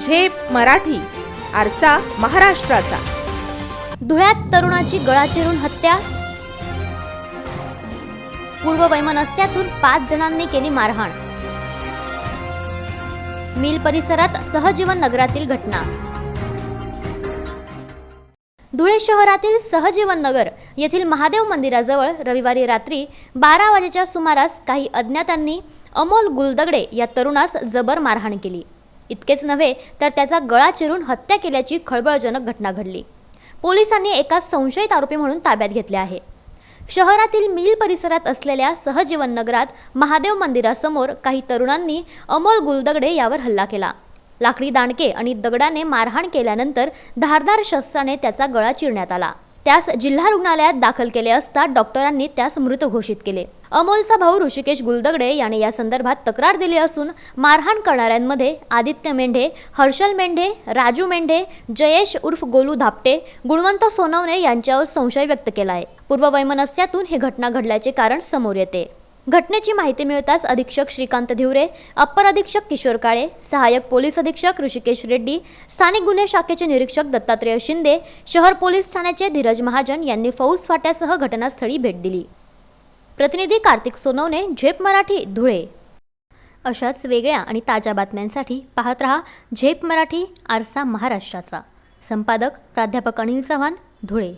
झेप मराठी आरसा महाराष्ट्राचा. धुळ्यात तरुणाची गळा चिरून हत्या? पूर्व वैमनस्यातून पाच जणांनी केली मारहाण. मिल परिसरात सहजीवन नगरातील घटना. धुळे शहरातील सहजीवन नगर येथील महादेव मंदिराजवळ रविवारी रात्री बारा वाजेच्या सुमारास काही अज्ञातांनी अमोल गुलदगडे या तरुणास जबर मारहाण केली. इतकेच नव्हे तर त्याचा गळा चिरून हत्या केल्याची खळबळजनक घटना घडली. पोलिसांनी एका संशयित आरोपी म्हणून ताब्यात घेतले आहे. शहरातील मिल परिसरात असलेल्या सहजीवन नगरात महादेव मंदिरासमोर काही तरुणांनी अमोल गुलदगडे यावर हल्ला केला. लाकडी दांडके आणि दगडाने मारहाण केल्यानंतर धारदार शस्त्राने त्याचा गळा चिरण्यात आला. त्यास जिल्हा रुग्णालयात दाखल केले असता डॉक्टरांनी त्यास मृत घोषित केले. अमोलचा भाऊ ऋषिकेश गुलदगडे याने या संदर्भात तक्रार दिली असून मारहाण करणाऱ्यांमध्ये आदित्य मेंढे हर्षल मेंढे राजू मेंढे जयेश उर्फ गोलू धापटे गुणवंत सोनवणे यांच्यावर संशय व्यक्त केला आहे पूर्ववैमनस्यातून ही घटना घडल्याचे कारण समोर येते. घटनेची माहिती मिळताच अधीक्षक श्रीकांत धिवरे अप्पर अधीक्षक किशोर काळे सहाय्यक पोलीस अधीक्षक ऋषिकेश रेड्डी स्थानिक गुन्हे शाखेचे निरीक्षक दत्तात्रेय शिंदे शहर पोलीस ठाण्याचे धीरज महाजन यांनी फौज फाट्यासह घटनास्थळी भेट दिली. प्रतिनिधी कार्तिक सोनवणे झेप मराठी धुळे. अशाच वेगळ्या आणि ताज्या बातम्यांसाठी पाहत रहा झेप मराठी आरसा महाराष्ट्राचा. संपादक प्राध्यापक अनिल चव्हाण धुळे.